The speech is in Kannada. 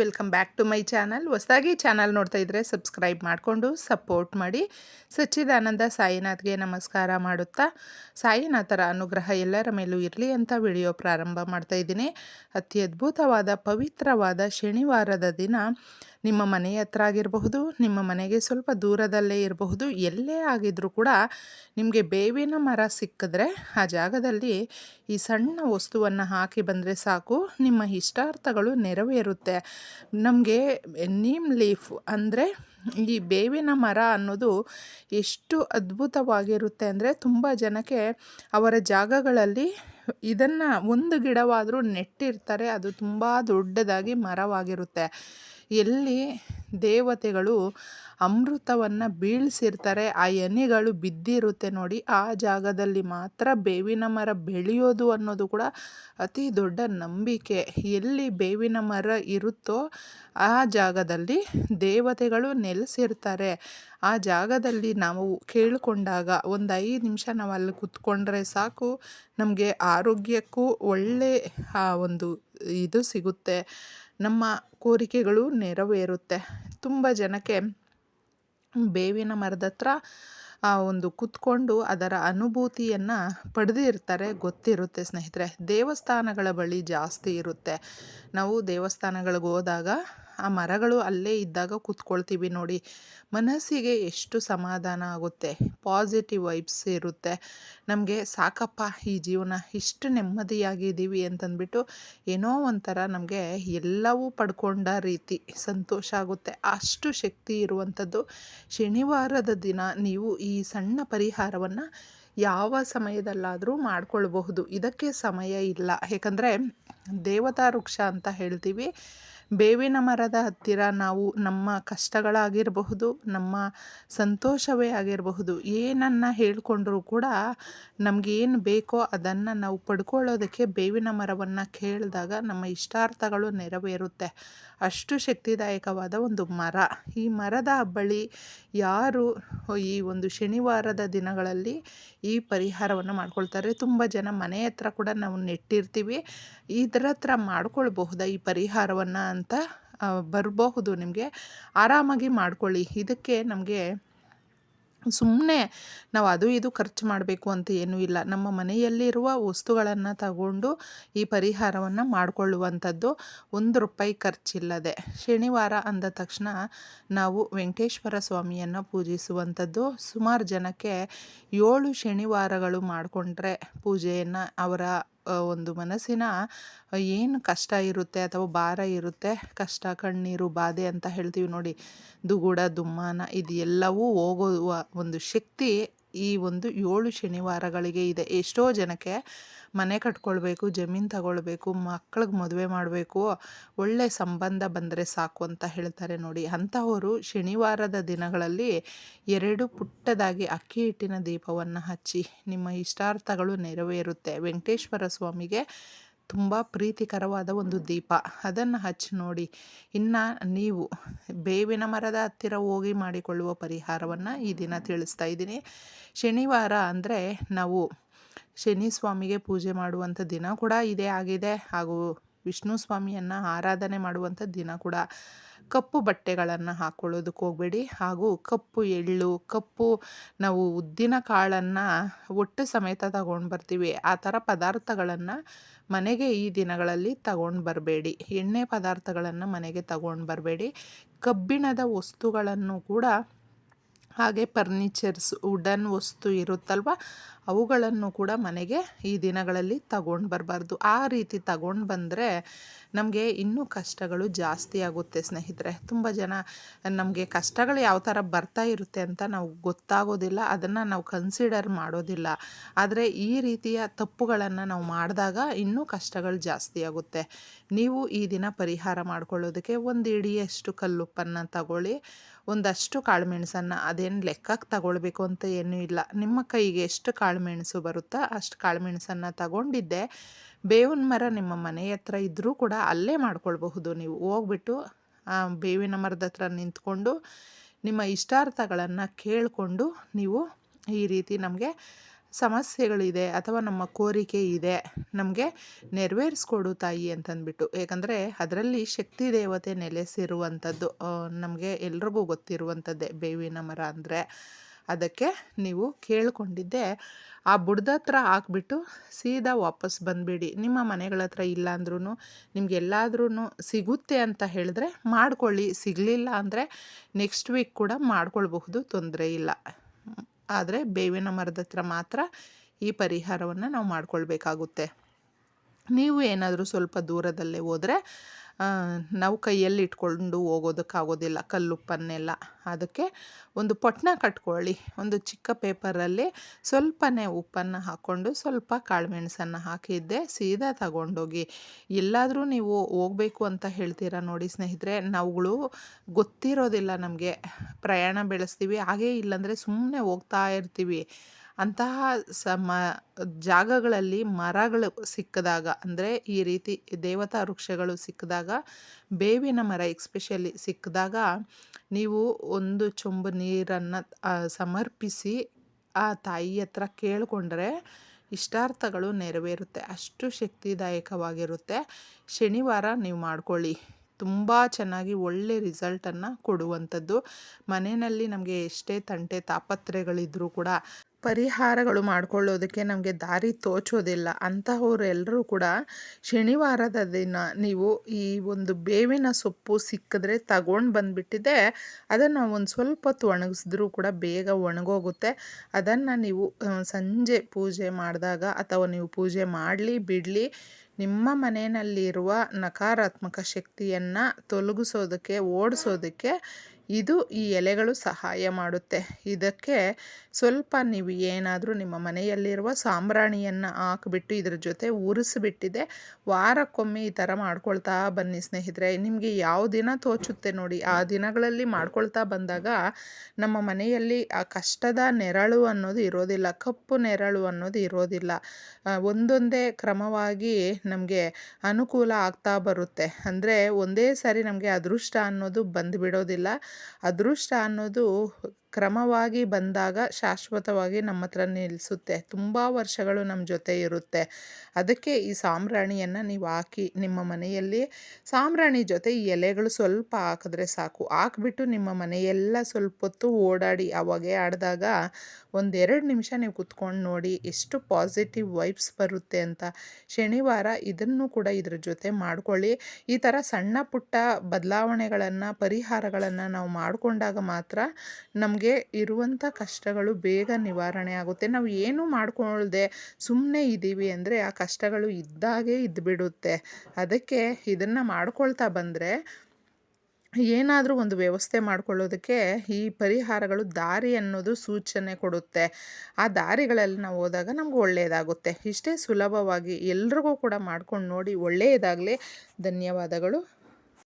Welcome back to my channel. ಹೊಸದಾಗಿ ಚಾನಲ್ ನೋಡ್ತಾ ಇದ್ದರೆ ಸಬ್ಸ್ಕ್ರೈಬ್ ಮಾಡಿಕೊಂಡು ಸಪೋರ್ಟ್ ಮಾಡಿ. ಸಚ್ಚಿದಾನಂದ ಸಾಯಿನಾಥ್ಗೆ ನಮಸ್ಕಾರ ಮಾಡುತ್ತಾ, ಸಾಯಿನಾಥರ ಅನುಗ್ರಹ ಎಲ್ಲರ ಮೇಲೂ ಇರಲಿ ಅಂತ ವಿಡಿಯೋ ಪ್ರಾರಂಭ ಮಾಡ್ತಾ ಇದ್ದೀನಿ. ಅತಿ ಅದ್ಭುತವಾದ, ಪವಿತ್ರವಾದ ಶನಿವಾರದ ದಿನ ನಿಮ್ಮ ಮನೆ ಹತ್ರ ಆಗಿರಬಹುದು, ನಿಮ್ಮ ಮನೆಗೆ ಸ್ವಲ್ಪ ದೂರದಲ್ಲೇ ಇರಬಹುದು, ಎಲ್ಲೇ ಆಗಿದ್ರೂ ಕೂಡ ನಿಮಗೆ ಬೇವಿನ ಮರ ಸಿಕ್ಕಿದ್ರೆ ಆ ಜಾಗದಲ್ಲಿ ಈ ಸಣ್ಣ ವಸ್ತುವನ್ನು ಹಾಕಿ ಬಂದರೆ ಸಾಕು. ನಿಮ್ಮ ಇಷ್ಟಾರ್ಥಗಳು ನೆರವೇರುತ್ತೆ. ನಮಗೆ ನೀಮ್ ಲೀಫ್ ಅಂದರೆ ಈ ಬೇವಿನ ಮರ ಅನ್ನೋದು ಎಷ್ಟು ಅದ್ಭುತವಾಗಿರುತ್ತೆ ಅಂದರೆ ತುಂಬ ಜನಕ್ಕೆ ಅವರ ಜಾಗಗಳಲ್ಲಿ ಇದನ್ನು ಒಂದು ಗಿಡವಾದರೂ ನೆಟ್ಟಿರ್ತಾರೆ, ಅದು ತುಂಬ ದೊಡ್ಡದಾಗಿ ಮರವಾಗಿರುತ್ತೆ. ಎಲ್ಲಿ ದೇವತೆಗಳು ಅಮೃತವನ್ನು ಬೀಳಿಸಿರ್ತಾರೆ, ಆ ಎನಿಗಳು ಬಿದ್ದಿರುತ್ತೆ ನೋಡಿ, ಆ ಜಾಗದಲ್ಲಿ ಮಾತ್ರ ಬೇವಿನ ಮರ ಬೆಳೆಯೋದು ಅನ್ನೋದು ಕೂಡ ಅತಿ ದೊಡ್ಡ ನಂಬಿಕೆ. ಎಲ್ಲಿ ಬೇವಿನ ಮರ ಇರುತ್ತೋ ಆ ಜಾಗದಲ್ಲಿ ದೇವತೆಗಳು ನೆಲೆಸಿರ್ತಾರೆ. ಆ ಜಾಗದಲ್ಲಿ ನಾವು ಕೇಳಿಕೊಂಡಾಗ ಒಂದು ಐದು ನಿಮಿಷ ನಾವು ಅಲ್ಲಿ ಕೂತ್ಕೊಂಡ್ರೆ ಸಾಕು, ನಮಗೆ ಆರೋಗ್ಯಕ್ಕೂ ಒಳ್ಳೆ ಒಂದು ಇದು ಸಿಗುತ್ತೆ. ನಮ್ಮ ಕೋರಿಕೆಗಳು ನೆರವೇರುತ್ತೆ. ತುಂಬ ಜನಕ್ಕೆ ಬೇವಿನ ಮರದ ಹತ್ರ ಒಂದು ಕುತ್ಕೊಂಡು ಅದರ ಅನುಭೂತಿಯನ್ನು ಪಡೆದಿರ್ತಾರೆ ಗೊತ್ತಿರುತ್ತೆ ಸ್ನೇಹಿತರೆ. ದೇವಸ್ಥಾನಗಳ ಬಳಿ ಜಾಸ್ತಿ ಇರುತ್ತೆ. ನಾವು ದೇವಸ್ಥಾನಗಳಿಗೆ ಹೋದಾಗ ಆ ಮರಗಳು ಅಲ್ಲೇ ಇದ್ದಾಗ ಕೂತ್ಕೊಳ್ತೀವಿ ನೋಡಿ. ಮನಸ್ಸಿಗೆ ಎಷ್ಟು ಸಮಾಧಾನ ಆಗುತ್ತೆ. ಪಾಸಿಟಿವ್ ವೈಬ್ಸ್ ಇರುತ್ತೆ. ನಮಗೆ, ಸಾಕಪ್ಪ, ಈ ಜೀವನ ಇಷ್ಟು ನೆಮ್ಮದಿಯಾಗಿದ್ದೀವಿ ಅಂತಂದ್ಬಿಟ್ಟು ಏನೋ ಒಂಥರ ನಮಗೆ ಎಲ್ಲವೂ ಪಡ್ಕೊಂಡ ರೀತಿ ಸಂತೋಷ ಆಗುತ್ತೆ. ಅಷ್ಟು ಶಕ್ತಿ ಇರುವಂಥದ್ದು ಶನಿವಾರದ ದಿನ ನೀವು ಈ ಸಣ್ಣ ಪರಿಹಾರವನ್ನು ಯಾವ ಸಮಯದಲ್ಲಾದರೂ ಮಾಡ್ಕೊಳ್ಬಹುದು. ಇದಕ್ಕೆ ಸಮಯ ಇಲ್ಲ. ಏಕೆಂದರೆ ದೇವತಾ ವೃಕ್ಷ ಅಂತ ಹೇಳ್ತೀವಿ. ಬೇವಿನ ಮರದ ಹತ್ತಿರ ನಾವು ನಮ್ಮ ಕಷ್ಟಗಳಾಗಿರಬಹುದು, ನಮ್ಮ ಸಂತೋಷವೇ ಆಗಿರಬಹುದು. ಏನನ್ನು ಹೇಳಿಕೊಂಡ್ರೂ ಕೂಡ ನಮಗೇನು ಬೇಕೋ ಅದನ್ನು ನಾವು ಪಡ್ಕೊಳ್ಳೋದಕ್ಕೆ ಬೇವಿನ ಮರವನ್ನು ಕೇಳಿದಾಗ ನಮ್ಮ ಇಷ್ಟಾರ್ಥಗಳು ನೆರವೇರುತ್ತೆ. ಅಷ್ಟು ಶಕ್ತಿದಾಯಕವಾದ ಒಂದು ಮರ. ಈ ಮರದ ಬಳಿ ಯಾರು ಈ ಒಂದು ಶನಿವಾರದ ದಿನಗಳಲ್ಲಿ ಈ ಪರಿಹಾರವನ್ನು ಮಾಡ್ಕೊಳ್ತಾರೆ? ತುಂಬ ಜನ ಮನೆ ಹತ್ರ ಕೂಡ ನಾವು ನೆಟ್ಟಿರ್ತೀವಿ. ಇದರ ಹತ್ರ ಮಾಡ್ಕೊಳ್ಬಹುದಾ ಈ ಪರಿಹಾರವನ್ನು ಅಂತ ಬರಬಹುದು ನಿಮಗೆ, ಆರಾಮಾಗಿ ಮಾಡ್ಕೊಳ್ಳಿ. ಇದಕ್ಕೆ ನಮಗೆ ಸುಮ್ಮನೆ ನಾವು ಅದು ಇದು ಖರ್ಚು ಮಾಡಬೇಕು ಅಂತ ಏನೂ ಇಲ್ಲ. ನಮ್ಮ ಮನೆಯಲ್ಲಿರುವ ವಸ್ತುಗಳನ್ನು ತಗೊಂಡು ಈ ಪರಿಹಾರವನ್ನು ಮಾಡಿಕೊಳ್ಳುವಂಥದ್ದು ಒಂದು ರೂಪಾಯಿ ಖರ್ಚಿಲ್ಲದೆ. ಶನಿವಾರ ಅಂದ ತಕ್ಷಣ ನಾವು ವೆಂಕಟೇಶ್ವರ ಸ್ವಾಮಿಯನ್ನು ಪೂಜಿಸುವಂಥದ್ದು ಸುಮಾರು ಜನಕ್ಕೆ ಏಳು ಶನಿವಾರಗಳು ಮಾಡಿಕೊಂಡ್ರೆ ಪೂಜೆಯನ್ನು ಅವರ ಒಂದು ಮನಸ್ಸಿನ ಏನು ಕಷ್ಟ ಇರುತ್ತೆ ಅಥವಾ ಭಾರ ಇರುತ್ತೆ, ಕಷ್ಟ, ಕಣ್ಣೀರು, ಬಾಧೆ ಅಂತ ಹೇಳ್ತೀವಿ ನೋಡಿ. ದುಗುಡ, ದುಮ್ಮಾನ, ಇದು ಎಲ್ಲವೂ ಹೋಗುವ ಒಂದು ಶಕ್ತಿ ಈ ಒಂದು ಏಳು ಶನಿವಾರಗಳಿಗೆ ಇದೆ. ಎಷ್ಟೋ ಜನಕ್ಕೆ ಮನೆ ಕಟ್ಕೊಳ್ಬೇಕು, ಜಮೀನು ತಗೊಳ್ಬೇಕು, ಮಕ್ಳಿಗೆ ಮದುವೆ ಮಾಡಬೇಕು, ಒಳ್ಳೆ ಸಂಬಂಧ ಬಂದರೆ ಸಾಕು ಅಂತ ಹೇಳ್ತಾರೆ ನೋಡಿ. ಅಂಥವರು ಶನಿವಾರದ ದಿನಗಳಲ್ಲಿ ಎರಡು ಪುಟ್ಟದಾಗಿ ಅಕ್ಕಿ ಹಿಟ್ಟಿನ ದೀಪವನ್ನು ಹಚ್ಚಿ ನಿಮ್ಮ ಇಷ್ಟಾರ್ಥಗಳು ನೆರವೇರುತ್ತೆ. ವೆಂಕಟೇಶ್ವರ ಸ್ವಾಮಿಗೆ ತುಂಬ ಪ್ರೀತಿಕರವಾದ ಒಂದು ದೀಪ. ಅದನ್ನು ಹಚ್ಚಿ ನೋಡಿ, ಇನ್ನು ನೀವು ಬೇವಿನ ಮರದ ಹತ್ತಿರ ಹೋಗಿ ಮಾಡಿಕೊಳ್ಳುವ ಪರಿಹಾರವನ್ನು ಈ ದಿನ ತಿಳಿಸ್ತಾ ಇದ್ದೀನಿ. ಶನಿವಾರ ಅಂದರೆ ನಾವು ಶನಿ ಸ್ವಾಮಿಗೆ ಪೂಜೆ ಮಾಡುವಂಥ ದಿನ ಕೂಡ ಇದೇ ಆಗಿದೆ. ಹಾಗೂ ವಿಷ್ಣು ಸ್ವಾಮಿಯನ್ನು ಆರಾಧನೆ ಮಾಡುವಂಥ ದಿನ ಕೂಡ ಕಪ್ಪು ಬಟ್ಟೆಗಳನ್ನು ಹಾಕ್ಕೊಳ್ಳೋದಕ್ಕೆ ಹೋಗಬೇಡಿ. ಹಾಗೂ ಕಪ್ಪು ಎಳ್ಳು, ಕಪ್ಪು ನಾವು ಉದ್ದಿನ ಕಾಳನ್ನು ಒಟ್ಟು ಸಮೇತ ತಗೊಂಡು ಬರ್ತೀವಿ. ಆ ಥರ ಪದಾರ್ಥಗಳನ್ನು ಮನೆಗೆ ಈ ದಿನಗಳಲ್ಲಿ ತಗೊಂಡು ಬರಬೇಡಿ. ಎಣ್ಣೆ ಪದಾರ್ಥಗಳನ್ನು ಮನೆಗೆ ತಗೊಂಡು ಬರಬೇಡಿ. ಕಬ್ಬಿಣದ ವಸ್ತುಗಳನ್ನು ಕೂಡ ಹಾಗೆ ಫರ್ನಿಚರ್ಸ್, ವುಡನ್ ವಸ್ತು ಇರುತ್ತಲ್ವ? ಅವುಗಳನ್ನು ಕೂಡ ಮನೆಗೆ ಈ ದಿನಗಳಲ್ಲಿ ತಗೊಂಡು ಬರಬಾರ್ದು. ಆ ರೀತಿ ತಗೊಂಡು ಬಂದರೆ ನಮಗೆ ಇನ್ನೂ ಕಷ್ಟಗಳು ಜಾಸ್ತಿ ಆಗುತ್ತೆ ಸ್ನೇಹಿತರೆ. ತುಂಬ ಜನ ನಮಗೆ ಕಷ್ಟಗಳು ಯಾವ ಥರ ಬರ್ತಾ ಇರುತ್ತೆ ಅಂತ ನಾವು ಗೊತ್ತಾಗೋದಿಲ್ಲ. ಅದನ್ನು ನಾವು ಕನ್ಸಿಡರ್ ಮಾಡೋದಿಲ್ಲ. ಆದರೆ ಈ ರೀತಿಯ ತಪ್ಪುಗಳನ್ನು ನಾವು ಮಾಡಿದಾಗ ಇನ್ನೂ ಕಷ್ಟಗಳು ಜಾಸ್ತಿ ಆಗುತ್ತೆ. ನೀವು ಈ ದಿನ ಪರಿಹಾರ ಮಾಡ್ಕೊಳ್ಳೋದಕ್ಕೆ ಒಂದು ಇಡಿಯಷ್ಟು ಕಲ್ಲುಪ್ಪನ್ನು ತಗೊಳ್ಳಿ. ಒಂದಷ್ಟು ಕಾಳುಮೆಣಸನ್ನು ಅದೇನು ಲೆಕ್ಕಕ್ಕೆ ತಗೊಳ್ಬೇಕು ಅಂತ ಏನೂ ಇಲ್ಲ. ನಿಮ್ಮ ಕೈಗೆ ಎಷ್ಟು ಕಾಳುಮೆಣಸು ಬರುತ್ತಾ ಅಷ್ಟು ಕಾಳುಮೆಣಸನ್ನು ತಗೊಂಡಿದ್ದೆ. ಬೇವಿನ ಮರ ನಿಮ್ಮ ಮನೆ ಹತ್ರ ಇದ್ದರೂ ಕೂಡ ಅಲ್ಲೇ ಮಾಡ್ಕೊಳ್ಬಹುದು ನೀವು. ಹೋಗ್ಬಿಟ್ಟು ಆ ಬೇವಿನ ಮರದ ಹತ್ರ ನಿಂತ್ಕೊಂಡು ನಿಮ್ಮ ಇಷ್ಟಾರ್ಥಗಳನ್ನು ಕೇಳಿಕೊಂಡು ನೀವು ಈ ರೀತಿ ನಮಗೆ ಸಮಸ್ಯೆಗಳಿದೆ ಅಥವಾ ನಮ್ಮ ಕೋರಿಕೆ ಇದೆ, ನಮಗೆ ನೆರವೇರಿಸ್ಕೊಡು ತಾಯಿ ಅಂತಂದ್ಬಿಟ್ಟು. ಏಕೆಂದರೆ ಅದರಲ್ಲಿ ಶಕ್ತಿ, ದೇವತೆ ನೆಲೆಸಿರುವಂಥದ್ದು. ನಮಗೆ ಎಲ್ರಿಗೂ ಗೊತ್ತಿರುವಂಥದ್ದೇ ಬೇವಿನ ಮರ ಅಂದರೆ. ಅದಕ್ಕೆ ನೀವು ಕೇಳಿಕೊಂಡಿದ್ದೆ ಆ ಬುಡದ ಹತ್ರ ಹಾಕ್ಬಿಟ್ಟು ಸೀದಾ ವಾಪಸ್ ಬಂದುಬಿಡಿ. ನಿಮ್ಮ ಮನೆಗಳ ಹತ್ರ ಇಲ್ಲಾಂದ್ರೂ ನಿಮ್ಗೆ ಎಲ್ಲಾದ್ರೂ ಸಿಗುತ್ತೆ ಅಂತ ಹೇಳಿದ್ರೆ ಮಾಡ್ಕೊಳ್ಳಿ. ಸಿಗಲಿಲ್ಲ ಅಂದರೆ ನೆಕ್ಸ್ಟ್ ವೀಕ್ ಕೂಡ ಮಾಡ್ಕೊಳ್ಬಹುದು, ತೊಂದರೆ ಇಲ್ಲ. ಆದರೆ ಬೇವಿನ ಮರದ ಹತ್ರ ಮಾತ್ರ ಈ ಪರಿಹಾರವನ್ನು ನಾವು ಮಾಡಿಕೊಳ್ಬೇಕಾಗುತ್ತೆ. ನೀವು ಏನಾದರೂ ಸ್ವಲ್ಪ ದೂರದಲ್ಲೇ ಹೋದರೆ ನಾವು ಕೈಯಲ್ಲಿ ಇಟ್ಕೊಂಡು ಹೋಗೋದಕ್ಕಾಗೋದಿಲ್ಲ, ಕಲ್ಲುಪ್ಪನ್ನೆಲ್ಲ. ಅದಕ್ಕೆ ಒಂದು ಪೊಟ್ಟಣ ಕಟ್ಕೊಳ್ಳಿ. ಒಂದು ಚಿಕ್ಕ ಪೇಪರಲ್ಲಿ ಸ್ವಲ್ಪನೇ ಉಪ್ಪನ್ನು ಹಾಕ್ಕೊಂಡು ಸ್ವಲ್ಪ ಕಾಳುಮೆಣಸನ್ನು ಹಾಕಿದ್ದೆ ಸೀದಾ ತಗೊಂಡೋಗಿ. ಎಲ್ಲಾದರೂ ನೀವು ಹೋಗಬೇಕು ಅಂತ ಹೇಳ್ತೀರಾ ನೋಡಿ ಸ್ನೇಹಿತರೆ, ನಾವುಗಳು ಗೊತ್ತಿರೋದಿಲ್ಲ ನಮಗೆ. ಪ್ರಯಾಣ ಬೆಳೆಸ್ತೀವಿ, ಹಾಗೇ ಇಲ್ಲಾಂದರೆ ಸುಮ್ಮನೆ ಹೋಗ್ತಾ ಇರ್ತೀವಿ. ಅಂತಹ ಸಮ, ಜಾಗಗಳಲ್ಲಿ ಮರಗಳು ಸಿಕ್ಕಿದಾಗ, ಅಂದರೆ ಈ ರೀತಿ ದೇವತಾ ವೃಕ್ಷಗಳು ಸಿಕ್ಕಿದಾಗ, ಬೇವಿನ ಮರ ಎಕ್ಸ್ಪೆಷಲಿ ಸಿಕ್ಕಿದಾಗ, ನೀವು ಒಂದು ಚೊಂಬು ನೀರನ್ನು ಸಮರ್ಪಿಸಿ ಆ ತಾಯಿ ಹತ್ರ ಕೇಳಿಕೊಂಡ್ರೆ ಇಷ್ಟಾರ್ಥಗಳು ನೆರವೇರುತ್ತೆ, ಅಷ್ಟು ಶಕ್ತಿದಾಯಕವಾಗಿರುತ್ತೆ. ಶನಿವಾರ ನೀವು ಮಾಡ್ಕೊಳ್ಳಿ. ತುಂಬ ಚೆನ್ನಾಗಿ ಒಳ್ಳೆ ರಿಸಲ್ಟನ್ನು ಕೊಡುವಂಥದ್ದು. ಮನೆಯಲ್ಲಿ ನಮಗೆ ಎಷ್ಟೇ ತಂಟೆ ತಾಪತ್ರೆಗಳಿದ್ದರೂ ಕೂಡ ಪರಿಹಾರಗಳು ಮಾಡಿಕೊಳ್ಳೋದಕ್ಕೆ ನಮಗೆ ದಾರಿ ತೋಚೋದಿಲ್ಲ. ಅಂತಹವರೆಲ್ಲರೂ ಕೂಡ ಶನಿವಾರದ ದಿನ ನೀವು ಈ ಒಂದು ಬೇವಿನ ಸೊಪ್ಪು ಸಿಕ್ಕಿದ್ರೆ ತಗೊಂಡು ಬಂದುಬಿಟ್ಟಿದೆ. ಅದನ್ನು ಒಂದು ಸ್ವಲ್ಪ ಹೊತ್ತು ಒಣಗಿಸಿದ್ರೂ ಕೂಡ ಬೇಗ ಒಣಗೋಗುತ್ತೆ. ಅದನ್ನು ನೀವು ಸಂಜೆ ಪೂಜೆ ಮಾಡಿದಾಗ ಅಥವಾ ನೀವು ಪೂಜೆ ಮಾಡಲಿ, ಬಿಡಲಿ, ನಿಮ್ಮ ಮನೆಯಲ್ಲಿರುವ ನಕಾರಾತ್ಮಕ ಶಕ್ತಿಯನ್ನು ತೊಲಗಿಸೋದಕ್ಕೆ, ಓಡಿಸೋದಕ್ಕೆ ಇದು ಈ ಎಲೆಗಳು ಸಹಾಯ ಮಾಡುತ್ತೆ. ಇದಕ್ಕೆ ಸ್ವಲ್ಪ ನೀವು ಏನಾದರೂ ನಿಮ್ಮ ಮನೆಯಲ್ಲಿರುವ ಸಾಂಬ್ರಾಣಿಯನ್ನು ಹಾಕಿಬಿಟ್ಟು ಇದ್ರ ಜೊತೆ ಉರಿಸಿಬಿಟ್ಟಿದೆ. ವಾರಕ್ಕೊಮ್ಮೆ ಈ ಥರ ಮಾಡ್ಕೊಳ್ತಾ ಬನ್ನಿ ಸ್ನೇಹಿತರೆ. ನಿಮಗೆ ಯಾವ ದಿನ ತೋಚುತ್ತೆ ನೋಡಿ, ಆ ದಿನಗಳಲ್ಲಿ ಮಾಡ್ಕೊಳ್ತಾ ಬಂದಾಗ ನಮ್ಮ ಮನೆಯಲ್ಲಿ ಆ ಕಷ್ಟದ ನೆರಳು ಅನ್ನೋದು ಇರೋದಿಲ್ಲ, ಕಪ್ಪು ನೆರಳು ಅನ್ನೋದು ಇರೋದಿಲ್ಲ. ಒಂದೊಂದೇ ಕ್ರಮವಾಗಿ ನಮಗೆ ಅನುಕೂಲ ಆಗ್ತಾ ಬರುತ್ತೆ. ಅಂದರೆ ಒಂದೇ ಸಾರಿ ನಮಗೆ ಅದೃಷ್ಟ ಅನ್ನೋದು ಬಂದುಬಿಡೋದಿಲ್ಲ. ಅದೃಷ್ಟ ಅನ್ನೋದು ಕ್ರಮವಾಗಿ ಬಂದಾಗ ಶಾಶ್ವತವಾಗಿ ನಮ್ಮ ಹತ್ರ ನಿಲ್ಲಿಸುತ್ತೆ ತುಂಬ ವರ್ಷಗಳು ನಮ್ಮ ಜೊತೆ ಇರುತ್ತೆ. ಅದಕ್ಕೆ ಈ ಸಾಂಬ್ರಾಣಿಯನ್ನು ನೀವು ಹಾಕಿ ನಿಮ್ಮ ಮನೆಯಲ್ಲಿ ಸಾಂಬ್ರಾಣಿ ಜೊತೆ ಈ ಎಲೆಗಳು ಸ್ವಲ್ಪ ಹಾಕಿದ್ರೆ ಸಾಕು. ಹಾಕ್ಬಿಟ್ಟು ನಿಮ್ಮ ಮನೆಯೆಲ್ಲ ಸ್ವಲ್ಪ ಹೊತ್ತು ಓಡಾಡಿ ಅವಾಗೆ ಆಡಿದಾಗ ಒಂದೆರಡು ನಿಮಿಷ ನೀವು ಕುತ್ಕೊಂಡು ನೋಡಿ ಎಷ್ಟು ಪಾಸಿಟಿವ್ ವೈಬ್ಸ್ ಬರುತ್ತೆ ಅಂತ. ಶನಿವಾರ ಇದನ್ನು ಕೂಡ ಇದ್ರ ಜೊತೆ ಮಾಡ್ಕೊಳ್ಳಿ. ಈ ಥರ ಸಣ್ಣ ಪುಟ್ಟ ಬದಲಾವಣೆಗಳನ್ನು, ಪರಿಹಾರಗಳನ್ನು ನಾವು ಮಾಡಿಕೊಂಡಾಗ ಮಾತ್ರ ನಮಗೆ ಇರುವಂಥ ಕಷ್ಟಗಳು ಬೇಗ ನಿವಾರಣೆ ಆಗುತ್ತೆ. ನಾವು ಏನು ಮಾಡ್ಕೊಳ್ದೆ ಸುಮ್ಮನೆ ಇದ್ದೀವಿ ಅಂದರೆ ಆ ಕಷ್ಟಗಳು ಇದ್ದಾಗೆ ಇದ್ದುಬಿಡುತ್ತೆ ಅದಕ್ಕೆ ಇದನ್ನು ಮಾಡ್ಕೊಳ್ತಾ ಬಂದರೆ ಏನಾದರೂ ಒಂದು ವ್ಯವಸ್ಥೆ ಮಾಡ್ಕೊಳ್ಳೋದಕ್ಕೆ ಈ ಪರಿಹಾರಗಳು ದಾರಿ ಅನ್ನೋದು ಸೂಚನೆ ಕೊಡುತ್ತೆ. ಆ ದಾರಿಗಳಲ್ಲಿ ನಾವು ಹೋದಾಗ ನಮ್ಗೆ ಒಳ್ಳೆಯದಾಗುತ್ತೆ ಇಷ್ಟೇ ಸುಲಭವಾಗಿ ಎಲ್ರಿಗೂ ಕೂಡ ಮಾಡ್ಕೊಂಡು ನೋಡಿ ಒಳ್ಳೆಯದಾಗಲಿ ಧನ್ಯವಾದಗಳು.